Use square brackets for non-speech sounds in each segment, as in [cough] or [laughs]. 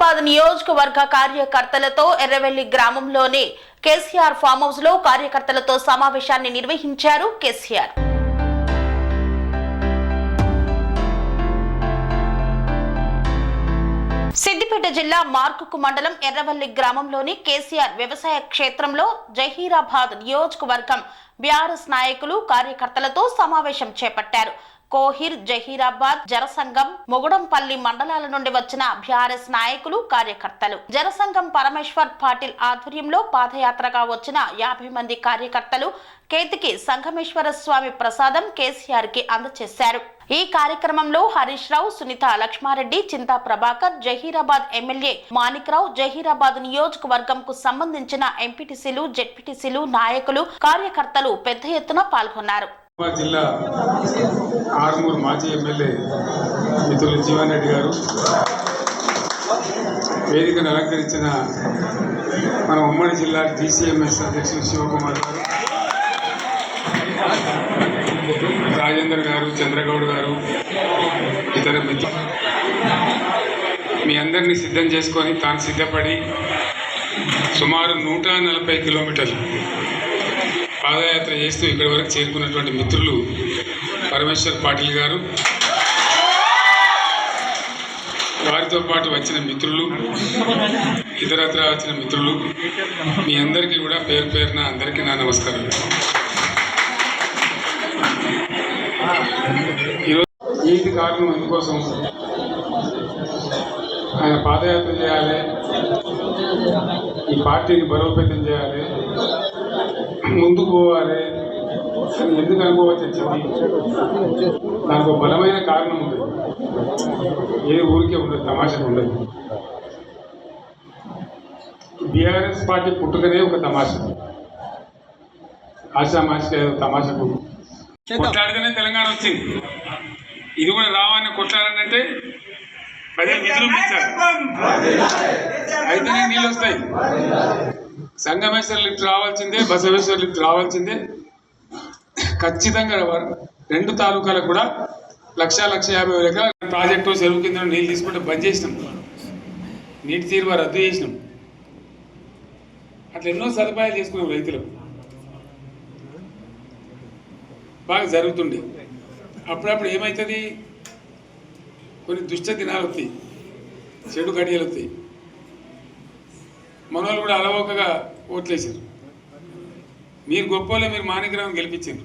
నిజామాబాద్ నియోజకవర్గ కార్యకర్తలతో ఎర్రవెల్లి గ్రామంలోని కేసీఆర్ ఫామ్ హౌస్లో కార్యకర్తలతో సమావేశాన్ని నిర్వహించారు కేసీఆర్. సిద్దిపేట జిల్లా మార్కుకు మండలం ఎర్రవల్లి గ్రామంలోని కేసీఆర్ వ్యవసాయ క్షేత్రంలో జహీరాబాద్ నియోజకవర్గం బీఆర్ఎస్ నాయకులు కార్యకర్తలతో సమావేశం చేపట్టారు. కోహిర్ జహీరాబాద్ జనసంఘం మొగుడంపల్లి మండలాల నుండి వచ్చిన బీఆర్ఎస్ నాయకులు కార్యకర్తలు. జనసంఘం పరమేశ్వర్ పాటిల్ ఆధ్వర్యంలో పాదయాత్రగా వచ్చిన యాభై మంది కార్యకర్తలు కేతికి సంగమేశ్వర స్వామి ప్రసాదం కేసీఆర్కి అందజేశారు ఈ కార్యక్రమంలో హరీష్ రావు సునీత లక్ష్మారెడ్డి చింతా ప్రభాకర్ జహీరాబాద్ ఎమ్మెల్యే మాణిక్రావు జహీరాబాద్ నియోజకవర్గంకు సంబంధించిన ఎంపీటీసీలు జెడ్పీటీసీలు నాయకులు కార్యకర్తలు పెద్ద ఎత్తున పాల్గొన్నారు. జిల్లా ఆరుమూరు మాజీ ఎమ్మెల్యే మిత్రులు జీవన్ రెడ్డి గారు. వేదికను అలంకరించిన మన ఉమ్మడి జిల్లా డిసిఎంఎస్ అధ్యక్షులు శివకుమార్ గారు రాజేందర్ గారు చంద్రగౌడ్ గారు ఇతర మిత్రులు మీ అందరినీ సిద్ధం చేసుకొని తాను సిద్ధపడి సుమారు నూట నలభై కిలోమీటర్లు పాదయాత్ర చేస్తూ ఇక్కడి వరకు చేరుకున్నటువంటి మిత్రులు పరమేశ్వర్ పాటిల్ గారు వారితో పాటు వచ్చిన మిత్రులు ఇతరత్ర వచ్చిన మిత్రులు మీ అందరికీ కూడా పేరు పేరున అందరికీ నా నమస్కారం. ఈరోజు ఏంటి కారణం ఎందుకోసం? ఆయన పాదయాత్ర చేయాలి ఈ పార్టీని బలోపేతం చేయాలి ముందుకు పోవాలి అని ఎందుకు అనుకోవచ్చు వచ్చింది దానికి ఒక బలమైన కారణం ఉంది. ఏ ఊరికే ఉండదు తమాషకు ఉండదు. బీఆర్ఎస్ పార్టీ పుట్టుకనే ఒక తమాష. ఆశామాషిక ఏదో తమాషకు కొట్లాడితేనే తెలంగాణ వచ్చింది. ఇది కూడా రావాలని కొట్లాడాలంటే ప్రజలు విజృంభించారు అయితేనే నీళ్ళు వస్తాయి. సంగమేశ్వర లిఫ్ట్ రావాల్సిందే బసవేశ్వర లిఫ్ట్ రావాల్సిందే. ఖచ్చితంగా రెండు తాలూకాలకు కూడా లక్ష లక్ష యాభై వేల ఎకరాల ప్రాజెక్టు చెరువు కింద నీళ్ళు తీసుకుంటే బంద్ చేసినాం. నీటి తీరువ రద్దు చేసినాం. అట్లా ఎన్నో సదుపాయాలు చేసుకున్నాం రైతులకు. బాగా జరుగుతుండే. అప్పుడప్పుడు ఏమవుతుంది కొన్ని దుష్ట దినాలు వస్తాయి చెడు గడియలు వస్తాయి మనోళ్ళు కూడా అలవోకగా ఓట్లేసారు మీరు గొప్పలే మీరు మాణిగ్రహం గెలిపించారు.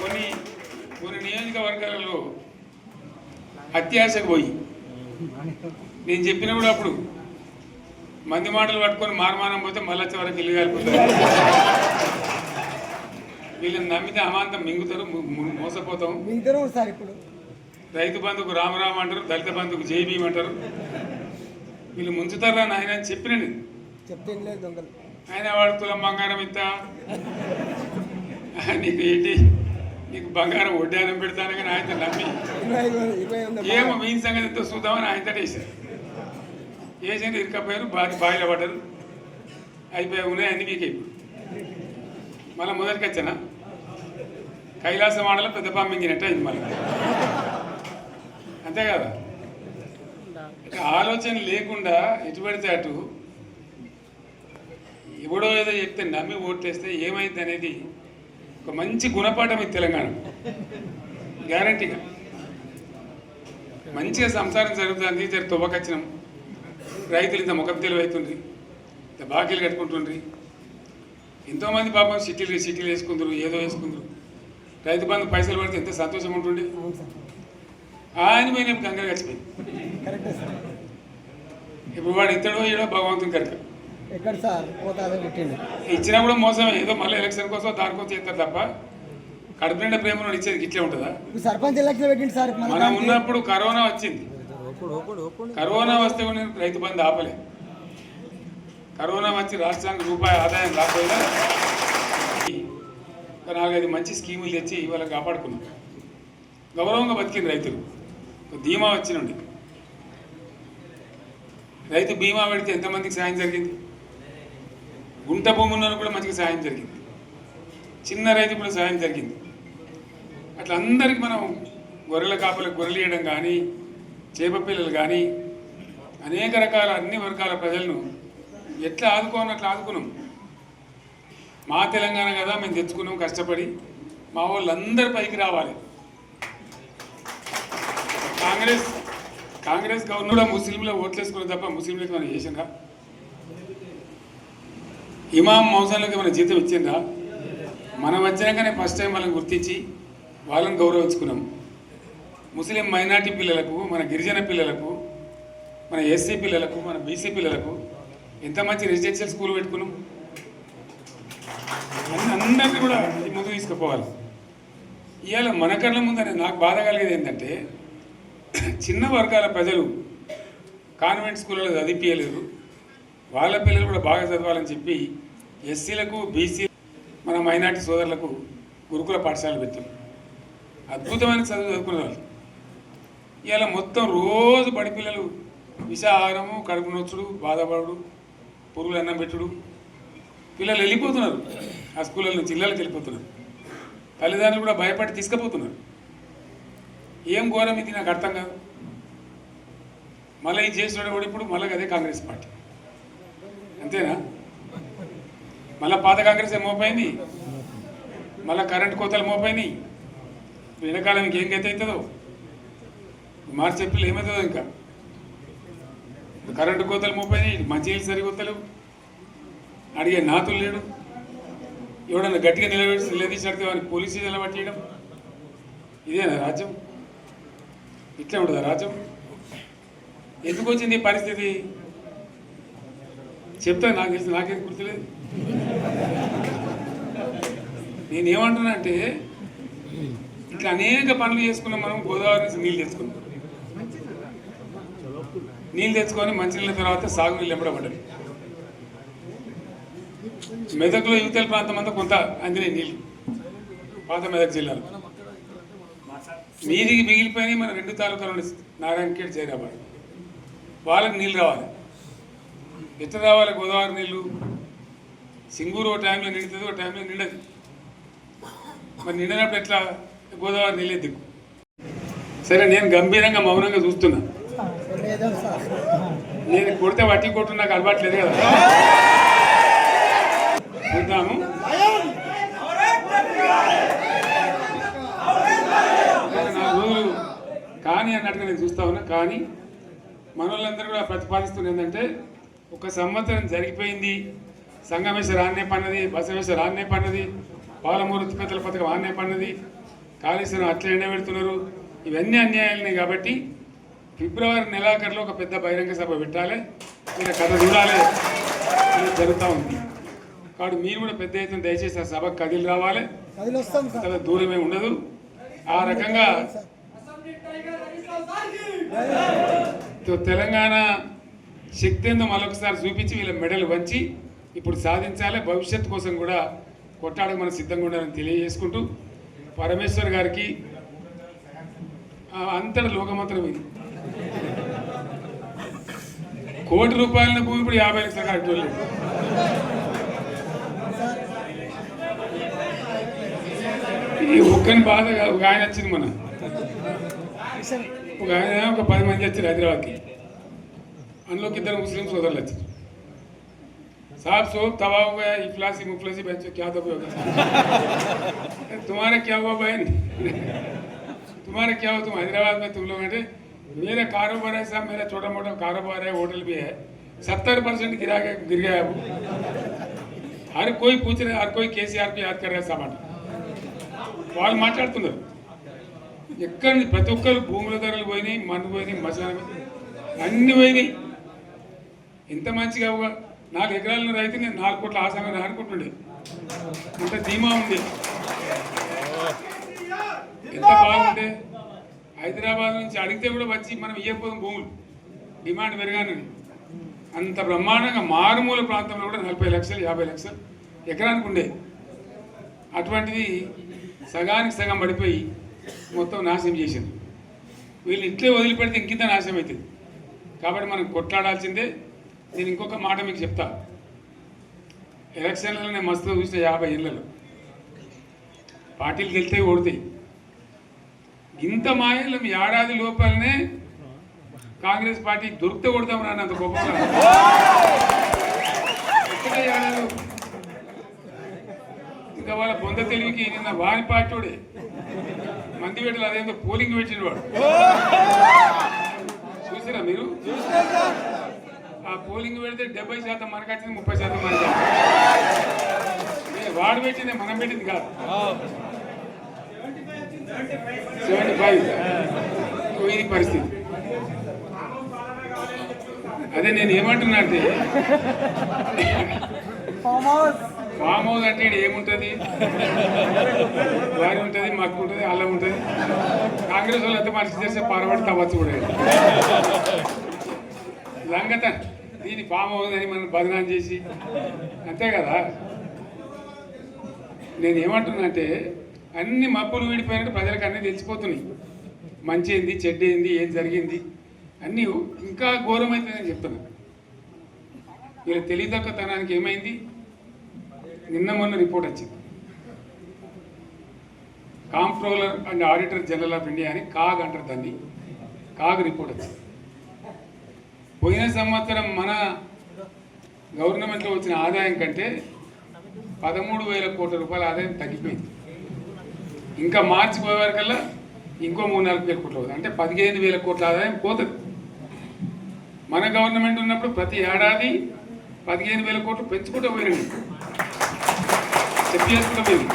కొన్ని కొన్ని నియోజకవర్గాలలో అత్యాశకు పోయి. నేను చెప్పిన కూడా అప్పుడు మంది మాటలు పట్టుకొని మారమానం పోతే మళ్ళీ వరకు ఇల్లు కాలిపోతారు వీళ్ళని నమ్మితే అమాంతం మింగుతారు మోసపోతాం. రైతు బంధుకు రామరామ అంటారు దళిత బంధుకు జై భీమ్ అంటారు. వీళ్ళు ముంచుతారా నాయన అని చెప్పిన నేను. ఆయన వాడు తులం బంగారం ఇంత? [laughs] నీకు ఏంటి? నీకు బంగారం వడ్డానం పెడతాను కానీ ఆయన నమ్మి. ఏమో మీ సంగతి ఎంతో చూద్దామని ఆయన వేశారు. వేసింది ఇరకపోయారు బాగా బాయిలో పడ్డారు. అయిపోయి ఉన్నాయి అన్ని మీకు మళ్ళీ మొదటికి వచ్చానా? కైలాస మాడలో పెద్ద పంపింగినట్టు అయింది మళ్ళీ. అంతే కదా? ఇక ఆలోచన లేకుండా ఎటు పడితే అటు ఎవడో ఏదో చెప్తే నమ్మి ఓట్లేస్తే ఏమైంది అనేది ఒక మంచి గుణపాఠం ఇది తెలంగాణ. గ్యారంటీగా. మంచిగా సంసారం జరుగుతుంది. జర తువ్వకచ్చినాం. రైతులు ఇంత ముఖం తెలివైతుండ్రి. ఇంత బాకీలు కట్టుకుంటుండ్రి. ఎంతోమంది పాపం సిటీలు సిటీలు వేసుకుందరు ఏదో వేసుకుందరు. రైతు బంధు పైసలు పడితే ఎంత సంతోషం ఉంటుండే. ఆయన మీద నేను కంగారు సార్. ఇప్పుడు వాడు ఇతడో ఏడో భగవంతుని కనుక. ఎక్కడ సార్? పోతాదో పెట్టిండు. ఇచ్చినా కూడా మోసమే. ఏదో మళ్ళీ ఎలక్షన్ కోసం దానికోసం చేస్తారు తప్ప కడుపు నిండా ప్రేమ నుండి ఇచ్చేది ఇట్లే ఉంటుందా? సర్పంచ్ ఎలక్షన్ పెట్టిండు సార్ మన. ఉన్నప్పుడు కరోనా వచ్చింది. కరోనా వస్తే కూడా నేను రైతు బంధు ఆపలే. కరోనా వచ్చి రాష్ట్రానికి రూపాయి ఆదాయం రాకపోయినా ఒక నాలుగైదు మంచి స్కీములు తెచ్చి ఇవాళ కాపాడుకున్నాం. గౌరవంగా బతికిన రైతులు. ధీమా వచ్చినండి రైతు బీమా పెడితే ఎంతమందికి సాయం జరిగింది? గుంట భూములను ఉన్న కూడా మంచిగా సాయం జరిగింది. చిన్న రైతు కూడా సాయం జరిగింది. అట్లా అందరికి మనం గొర్రెల కాపలకు గొర్రెలు ఇవ్వడం కానీ చేప పిల్లలు కానీ అనేక రకాల అన్ని వర్గాల ప్రజలను ఎట్లా ఆదుకోనట్లు ఆదుకున్నాం. మా తెలంగాణ కదా మేము తెచ్చుకున్నాం కష్టపడి. మా వాళ్ళందరి పైకి రావాలి. కాంగ్రెస్ కాంగ్రెస్ గవర్నర్ కూడా ముస్లింలో ఓట్లేసుకున్న తప్ప ముస్లింలకు మనం చేసిందా ఇమాం మౌసాన్లకు ఏమైనా జీతం ఇచ్చిందా మనం వచ్చినాకనే ఫస్ట్ టైం వాళ్ళని గుర్తించి వాళ్ళని గౌరవించుకున్నాం. ముస్లిం మైనార్టీ పిల్లలకు మన గిరిజన పిల్లలకు మన ఎస్సీ పిల్లలకు మన బీసీ పిల్లలకు ఎంత మంచి రెసిడెన్షియల్ స్కూల్ పెట్టుకున్నాం? అందరినీ కూడా ముందు తీసుకుపోవాలి. ఇవాళ మన కళ్ళ ముందనే నాకు బాధ కలిగేది ఏంటంటే చిన్న వర్గాల ప్రజలు కాన్వెంట్ స్కూళ్ళలో చదివిపించలేరు వాళ్ళ పిల్లలు కూడా బాగా చదవాలని చెప్పి ఎస్సీలకు బీసీ మన మైనార్టీ సోదరులకు గురుకుల పాఠశాలలు పెట్టాం. అద్భుతమైన చదువు చదువుకునే వాళ్ళు. ఇవాళ మొత్తం రోజు బడి పిల్లలు విషాహారము కడుపు నొచ్చుడు బాధపడుడు పురుగులు అన్నం పెట్టుడు. పిల్లలు వెళ్ళిపోతున్నారు. ఆ స్కూళ్ళ నుంచి ఇళ్ళకి వెళ్ళిపోతున్నారు. తల్లిదండ్రులు కూడా భయపడి తీసుకుపోతున్నారు. ఏం ఘోరం ఇది నాకు అర్థం కాదు. మళ్ళీ ఇది చేసినాడు కూడా ఇప్పుడు మళ్ళీ అదే కాంగ్రెస్ పార్టీ. అంతేనా? మళ్ళీ పాత కాంగ్రెస్ ఏ మోపోయింది మళ్ళీ కరెంట్ కోతలు మోపోయినాయి వెనకాలం ఇంకేం గతి అవుతుందో? మార్చి ఏప్రిల్ ఏమవుతుందో ఇంకా? కరెంటు కోతలు మోపోయినాయి మంచినీళ్ళు సరికొత్తలు అడిగే నాతులు లేడు. ఎవడన్నా గట్టిగా నిలబెట్టి నిలదీసి అడితే వాడిని పోలీసు నిలబట్టేయడం. ఇదేనా రాజ్యం? ఇట్లా ఉండదా రాజ్యం ఎందుకు వచ్చింది ఈ పరిస్థితి? చెప్తా నాకు తెలిసి నాకేం గుర్తులేదు. నేనేమంటున్నా అంటే ఇట్లా అనేక పనులు చేసుకున్నాం మనం గోదావరి నుంచి నీళ్ళు తెచ్చుకున్నాం. నీళ్ళు తెచ్చుకొని మంచినీళ్ళ తర్వాత సాగునీళ్ళు ఎంబడబడ్డాయి మెదక్లో యువతల ప్రాంతం అంతా కొంత అందినాయి నీళ్ళు. పాత మెదక్ జిల్లాలో. మీదికి మిగిలిపోయినాయి మన రెండు తాలూకాలు ఉన్నాయి నారాయణఖేడ్ జైరాబాద్. వాళ్ళకి నీళ్ళు రావాలి. ఎట్లా రావాలి? గోదావరి నీళ్ళు. సింగూరు ఒక టైంలో నిండుతుంది ఒక టైంలో నిండదు. మరి నిండినప్పుడు ఎట్లా? గోదావరి నీళ్ళే దిక్కు సరే నేను గంభీరంగా మౌనంగా చూస్తున్నా. నేను కొడితే వట్టి కొట్టు నాకు అలవాట్లేదు కదా. చూద్దాము నాలుగు రోజులు కానీ అన్నట్టుగా నేను చూస్తా ఉన్నా. కానీ మనోళ్ళందరూ కూడా ప్రతిపాదిస్తున్న ఏంటంటే ఒక సంవత్సరం జరిగిపోయింది సంగమేశ్వర ఆన్నే పన్నది బసవేశ్వర ఆన్నే పన్నది పాలమూరు ఉత్పత్తుల పథకం ఆన్నే పన్నది కాళేశ్వరం అట్లే ఎండబెడుతున్నారు. ఇవన్నీ అన్యాయాలనే కాబట్టి ఫిబ్రవరి నెలాఖరులో ఒక పెద్ద బహిరంగ సభ పెట్టాలి. మీరు కథ చూడాలి. ఇది జరుగుతూ ఉంది. కాబట్టి మీరు కూడా పెద్ద ఎత్తున దయచేసి ఆ సభకు కదిలి రావాలి. దూరమే ఉండదు. ఆ రకంగా తెలంగాణ శక్తి ఏందో మరొకసారి చూపించి వీళ్ళ మెడలు వంచి ఇప్పుడు సాధించాలి. భవిష్యత్తు కోసం కూడా కొట్టాడకు మనం సిద్ధంగా ఉండాలని తెలియజేసుకుంటూ పరమేశ్వర్ గారికి ఆ అంతట లోకమంత్రం ఇది కోటి రూపాయల భూమి ఇప్పుడు యాభై లక్షల కట్టలేదు ఈ ఒక్కని బాధ ఆయన వచ్చింది మన. ఒక ఆయన ఒక పది మంది వచ్చారు హైదరాబాద్కి అందులోకి ఇద్దరు ముస్లిం సోదరులు వచ్చారు साहब सोब तबाह हो गया इफलासी मुफलसी बच्चों क्या दबे होगा तुम्हारा क्या हुआ बहन तुम्हारा क्या हुआ तुम हैदराबाद में तुम लोग हैं मेरा कारोबार है साहब मेरा छोटा मोटा कारोबार है होटल भी है सत्तर परसेंट गिरा के गिर गया वो हर कोई पूछ रहे हर कोई కేసీఆర్ కి యాద్ कर रहा है सामान వాళ్ళు మాట్లాడుతున్నారు ఎక్కడ నుంచి ప్రతి ఒక్కరు భూముల ధరలు పోయినాయి మన్ను పోయినాయి మసాలా అన్ని పోయినాయి. ఎంత మంచిగా నాలుగు ఎకరాల రైతు నేను నాలుగు కోట్ల ఆసామని అనుకుంటుండే అంత ధీమా ఉంది ఎంత బాగుంటే హైదరాబాద్ నుంచి అడిగితే కూడా వచ్చి మనం ఇవ్వకపోదాం భూములు. డిమాండ్ పెరగానని. అంత బ్రహ్మాండంగా మారుమూల ప్రాంతంలో కూడా నలభై లక్షలు యాభై లక్షలు ఎకరానికి ఉండే. అటువంటిది సగానికి సగం పడిపోయి మొత్తం నాశనం చేసింది. వీళ్ళు ఇట్లే వదిలిపెడితే ఇంకింత నాశనం అవుతుంది కాబట్టి మనం కొట్లాడాల్సిందే. నేను ఇంకొక మాట మీకు చెప్తా. ఎలక్షన్లలో నేను మస్తు చూసిన యాభై ఏళ్ళలో. పార్టీలు గెలితే ఓడతాయి ఇంత మాయలు ఏడాది లోపలనే కాంగ్రెస్ పార్టీ దొరికితే కొడతాం రాని అంత గొప్ప ఇంకా వాళ్ళ పొంద తెలివికి నిన్న వారి పార్టీడే మంది పెట్టలు అదేందో పోలింగ్ పెట్టిన వాడు. చూసారా మీరు? ఆ పోలింగ్ పెడితే డెబ్బై శాతం మనకు వచ్చింది ముప్పై శాతం మనకి వాడు పెట్టింది మనం పెట్టింది కాదు. Seventy five. ఇది పరిస్థితి. అదే నేను ఏమంటున్నా అంటే ఫామ్ హౌస్ అంటే ఏముంటుంది ఏముంటది? వారి ఉంటుంది మక్కు ఉంటుంది అల్లం ఉంటుంది. కాంగ్రెస్ వాళ్ళు అయితే మనిషి చేస్తే పారబడి తవ్వచ్చు కూడా. సంగత దీని ఫామ్ హౌస్ అని మనం బదనాం చేసి అంతే కదా? నేను ఏమంటున్నానంటే అన్ని మప్పులు వీడిపోయినట్టు ప్రజలకు అన్నీ తెలిసిపోతున్నాయి. మంచి ఏంది చెడ్డ ఏంది ఏం జరిగింది? అన్నీ ఇంకా ఘోరమైతుందని చెప్తున్నా. వీళ్ళ తెలియదక్కతనానికి ఏమైంది? నిన్న మొన్న రిపోర్ట్ వచ్చింది. Comptroller and auditor general of India అని కాగ్ అంటారు దాన్ని. కాగ్ రిపోర్ట్ వచ్చింది. పోయిన సంవత్సరం మన గవర్నమెంట్లో వచ్చిన ఆదాయం కంటే పదమూడు వేల కోట్ల రూపాయల ఆదాయం తగ్గిపోయింది. ఇంకా మార్చి పోయేవారికల్లా ఇంకో మూడు నాలుగు వేల కోట్లు అవుతుంది అంటే పదిహేను వేల కోట్ల ఆదాయం పోతుంది. మన గవర్నమెంట్ ఉన్నప్పుడు ప్రతి ఏడాది పదిహేను వేల కోట్లు పెంచుకుంటూ పోయినాయి చెప్పేస్తున్నాం మేము.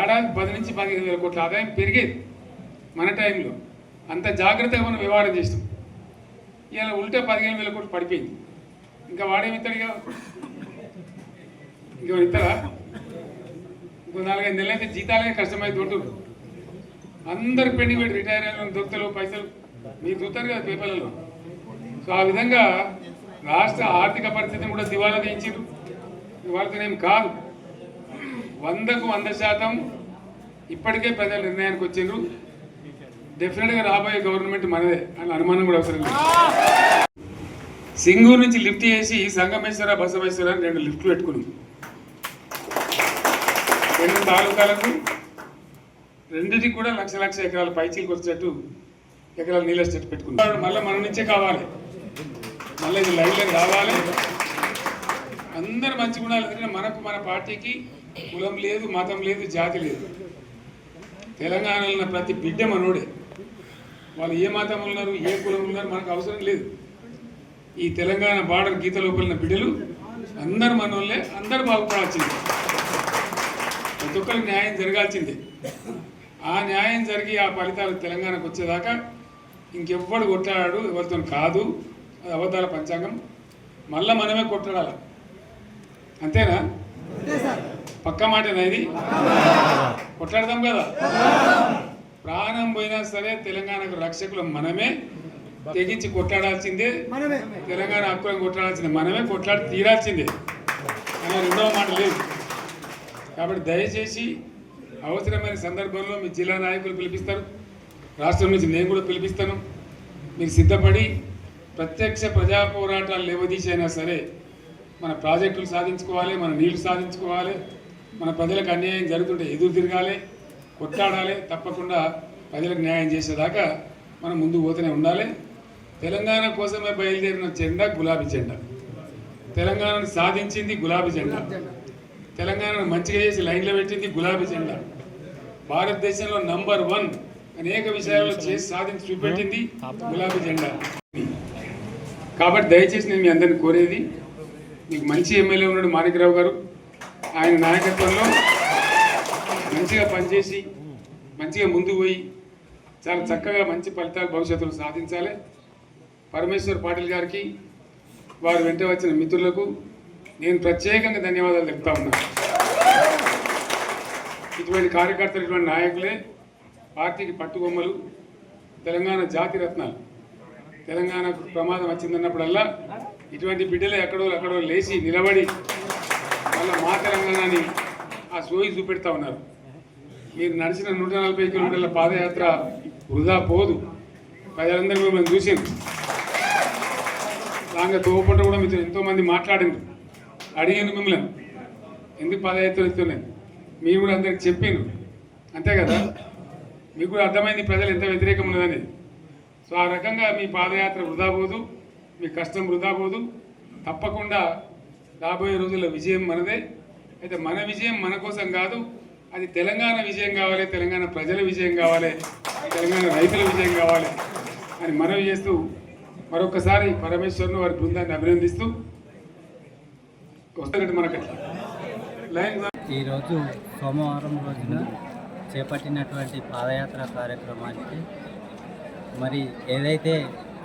ఏడాది పది నుంచి పదిహేను వేల కోట్ల ఆదాయం పెరిగేది మన టైంలో అంత జాగ్రత్తగా మనం వ్యవహారం చేసినాం. ఇలా ఉల్టా పదిహేను వేల కోట్లు పడిపోయింది. ఇంకా వాడేమిస్తాడు ఇస్తాడుగా ఇంకో ఇస్తారా ఇంకో నాలుగైదు నెలలు అయితే జీతాలే కష్టమై దొరుకుతుంది అందరు పెండింగ్ పెట్టి రిటైర్ అయిన దొరుకుతలు పైసలు. మీరు చూస్తారు కదా పేపర్లలో. సో ఆ విధంగా రాష్ట్ర ఆర్థిక పరిస్థితిని కూడా దివాలా తీయించారు వాళ్ళతోనేం కాదు. వందకు వంద శాతం ఇప్పటికే ప్రజల నిర్ణయానికి వచ్చిండ్రు. డెఫినెట్గా రాబోయే గవర్నమెంట్ మనదే అని అనుమానం కూడా అవసరం లేదు. సింగూరు నుంచి లిఫ్ట్ చేసి సంగమేశ్వర బసవేశ్వర అని రెండు లిఫ్ట్లు పెట్టుకున్నాం. రెండు తాలూకాలకు రెండింటికి కూడా లక్ష లక్ష ఎకరాల పైచీలకు వచ్చేటట్టు ఎకరాల నీళ్ళ స్టేట్ పెట్టుకున్నాం. మళ్ళీ మన నుంచే కావాలి. మళ్ళీ ఇది లైన్లోకి రావాలి. అందరు మంచి గుణాలు ఎందుకంటే మనకు మన పార్టీకి కులం లేదు మతం లేదు జాతి లేదు. తెలంగాణలో ఉన్న ప్రతి బిడ్డ మనోడే. వాళ్ళు ఏ మతం ఉన్నారు ఏ కులం ఉన్నారు మనకు అవసరం లేదు. ఈ తెలంగాణ బార్డర్ గీత పలిన బిడ్డలు అందరు మనోళ్ళే అందరు బాగుపడాల్సిందే. ప్రతి ఒక్కరికి న్యాయం జరగాల్సిందే. ఆ న్యాయం జరిగి ఆ ఫలితాలు తెలంగాణకు వచ్చేదాకా ఇంకెవ్వడు కొట్లాడాడు ఎవరితో కాదు. అది అబద్ధాల పంచాంగం. మళ్ళా మనమే కొట్లాడాలి? అంతేనా? పక్క మాటేనా ఇది? కొట్లాడదాం కదా. ప్రాణం పోయినా సరే తెలంగాణకు రక్షకులు మనమే. తెగించి కొట్లాడాల్సిందే. తెలంగాణ హక్కులను కొట్లాడాల్సిందే. మనమే కొట్లాడి తీరాల్సిందే. అనే రెండవ మాట లేదు. కాబట్టి దయచేసి అవసరమైన సందర్భంలో మీ జిల్లా నాయకులు పిలిపిస్తారు. రాష్ట్రం నుంచి నేను కూడా పిలిపిస్తాను. మీరు సిద్ధపడి ప్రత్యక్ష ప్రజా పోరాటాలు లేవదీసైనా సరే మన ప్రాజెక్టులు సాధించుకోవాలి మన నీళ్ళు సాధించుకోవాలి. మన ప్రజలకు అన్యాయం జరుగుతుంటే ఎదురు తిరగాలి కొట్లాడాలి తప్పకుండా ప్రజలకు న్యాయం చేసేదాకా మనం ముందు పోతూనే ఉండాలి. తెలంగాణ కోసమే బయలుదేరిన జెండా గులాబీ జెండా. తెలంగాణను సాధించింది గులాబీ జెండా. తెలంగాణను మంచిగా చేసి లైన్లో పెట్టింది గులాబీ జెండా. భారతదేశంలో నంబర్ వన్ అనేక విషయాల్లో చేసి సాధించి చూపెట్టింది గులాబీ జెండా. కాబట్టి దయచేసి నేను మీ అందరిని కోరేది మీకు మంచి ఎమ్మెల్యే ఉన్నాడు మాణిక్రావు గారు. ఆయన నాయకత్వంలో మంచిగా పనిచేసి మంచిగా ముందుకు పోయి చాలా చక్కగా మంచి ఫలితాలు భవిష్యత్తులో సాధించాలి. పరమేశ్వర్ పాటిల్ గారికి వారు వెంట వచ్చిన మిత్రులకు నేను ప్రత్యేకంగా ధన్యవాదాలు చెప్తా ఉన్నాను ఇటువంటి కార్యకర్తలు ఇటువంటి నాయకులే పార్టీకి పట్టుబొమ్మలు తెలంగాణ జాతి రత్నాలు. తెలంగాణకు ప్రమాదం వచ్చిందన్నప్పుడల్లా ఇటువంటి బిడ్డలే ఎక్కడో ఎక్కడో లేచి నిలబడి వాళ్ళ మా తెలంగాణని ఆ సోయి చూపెడతా ఉన్నారు. మీరు నడిచిన నూట నలభై కిలోమీటర్ల పాదయాత్ర వృధా పోదు. ప్రజలందరూ మిమ్మల్ని చూసింది దాంట్లో తోపంట కూడా మీతో ఎంతోమంది మాట్లాడింది మాట్లాడిండ్రు మిమ్మల్ని. ఎందుకు పాదయాత్ర వెళ్తున్నాయి మీరు కూడా అందరికి చెప్పిండ్రు అంతే కదా? మీకు కూడా అర్థమైంది ప్రజలు ఎంత వ్యతిరేకం ఉన్నదని. సో ఆ రకంగా మీ పాదయాత్ర వృధా పోదు. మీ కష్టం వృధా పోదు. తప్పకుండా రాబోయే రోజుల్లో విజయం మనదే. అయితే మన విజయం మన కోసం కాదు అది తెలంగాణ విజయం కావాలి తెలంగాణ ప్రజల విజయం కావాలి తెలంగాణ రైతుల విజయం కావాలి అని మనవి చేస్తూ మరొకసారి పరమేశ్వరుని వారి బృందాన్ని అభినందిస్తూ వస్తున్నట్టు మనకు ఈరోజు సోమవారం రోజున చేపట్టినటువంటి పాదయాత్ర కార్యక్రమానికి మరి ఏదైతే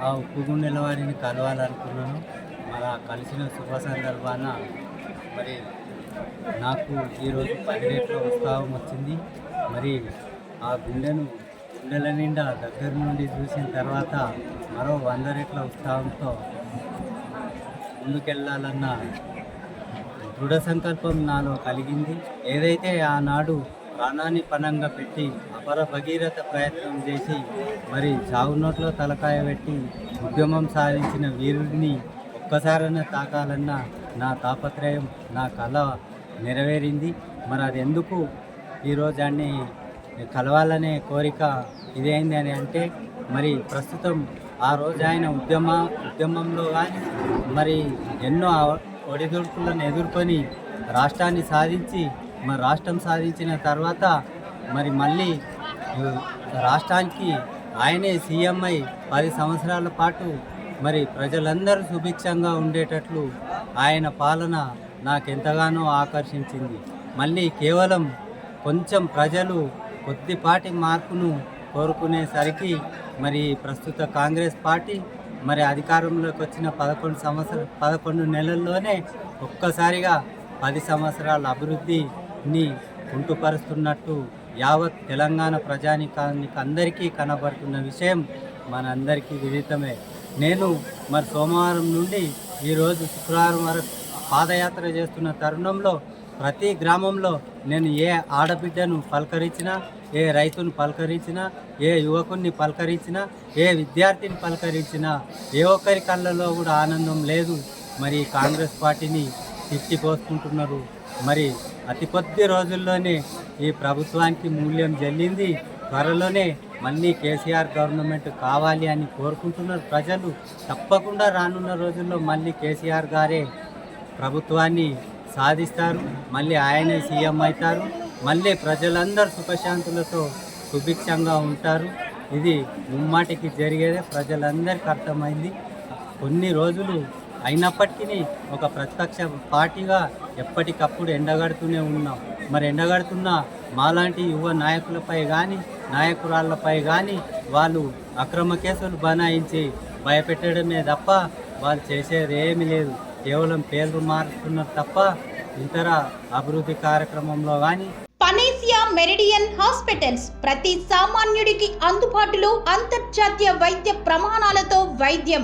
ఆ ఉప్పుగుండెల వారిని కలవాలనుకున్నానో అలా కలిసిన శుభ సందర్భాన మరి నాకు ఈరోజు పదిలేట్ల ఉత్సాహం వచ్చింది. మరి ఆ గుండెను గుండెల నిండా దగ్గర నుండి చూసిన తర్వాత మరో వంద రెట్ల ఉత్సాహంతో ముందుకెళ్ళాలన్న దృఢ సంకల్పం నాలో కలిగింది. ఏదైతే ఆనాడు ప్రాణాన్ని పణంగా పెట్టి అపర భగీరథ ప్రయత్నం చేసి మరి చావు నోట్లో తలకాయ పెట్టి ఉద్యమం సాధించిన వీరుడిని ఒక్కసారైనా తాకాలన్న నా తాపత్రయం నా కళ నెరవేరింది. మరి అది ఎందుకు ఈరోజు అన్ని కలవాలనే కోరిక ఇదేంది అని అంటే మరి ప్రస్తుతం ఆ రోజు ఆయన ఉద్యమ ఉద్యమంలో కానీ మరి ఎన్నో ఒడిదుడుకులను ఎదుర్కొని రాష్ట్రాన్ని సాధించి మరి రాష్ట్రం సాధించిన తర్వాత మరి మళ్ళీ రాష్ట్రానికి ఆయనే సీఎంఐ పది సంవత్సరాల పాటు మరి ప్రజలందరూ సుభిక్షంగా ఉండేటట్లు ఆయన పాలన నాకెంతగానో ఆకర్షించింది. మళ్ళీ కేవలం కొంచెం ప్రజలు కొద్దిపాటి మార్పును కోరుకునేసరికి మరి ప్రస్తుత కాంగ్రెస్ పార్టీ మరి అధికారంలోకి వచ్చిన పదకొండు సంవత్సర పదకొండు నెలల్లోనే ఒక్కసారిగా పది సంవత్సరాల అభివృద్ధిని కుంటుపరుస్తున్నట్టు యావత్ తెలంగాణ ప్రజానికానికి అందరికీ కనబడుతున్న విషయం మనందరికీ విదితమే. నేను మరి సోమవారం నుండి ఈరోజు శుక్రవారం వరకు పాదయాత్ర చేస్తున్న తరుణంలో ప్రతి గ్రామంలో నేను ఏ ఆడబిడ్డను పలకరించినా ఏ రైతును పలకరించినా ఏ యువకుని పలకరించినా ఏ విద్యార్థిని పలకరించినా ఏ ఒక్కరి కళ్ళలో కూడా ఆనందం లేదు. మరి కాంగ్రెస్ పార్టీని తిట్టిపోసుకుంటున్నారు మరి అతి కొద్ది రోజుల్లోనే ఈ ప్రభుత్వానికి మూల్యం జల్లింది. త్వరలోనే మళ్ళీ కేసీఆర్ గవర్నమెంట్ కావాలి అని కోరుకుంటున్నారు ప్రజలు. తప్పకుండా రానున్న రోజుల్లో మళ్ళీ కేసీఆర్ గారే ప్రభుత్వాన్ని సాధిస్తారు. మళ్ళీ ఆయనే సీఎం అవుతారు. మళ్ళీ ప్రజలందరూ సుఖశాంతులతో సుభిక్షంగా ఉంటారు. ఇది ముమ్మాటికి జరిగేదే. ప్రజలందరికీ అర్థమైంది. కొన్ని రోజులు అయినప్పటికీ ఒక ప్రతిపక్ష పార్టీగా ఎప్పటికప్పుడు ఎండగడుతూనే ఉన్నాం. మరి ఎండగడుతున్న మాలాంటి యువ నాయకులపై కానీ నాయకురాళ్ళపై కానీ వాళ్ళు అక్రమ కేసులు బనాయించి భయపెట్టడమే తప్ప వాళ్ళు చేసేది ఏమీ లేదు. కేవలం పేర్లు మారుస్తున్నారు తప్ప ఇతర అభివృద్ధి కార్యక్రమంలో కానీ పనేసియా మెరిడియన్ హాస్పిటల్స్ ప్రతి సామాన్యుడికి అందుబాటులో అంతర్జాతీయ వైద్య ప్రమాణాలతో వైద్యం.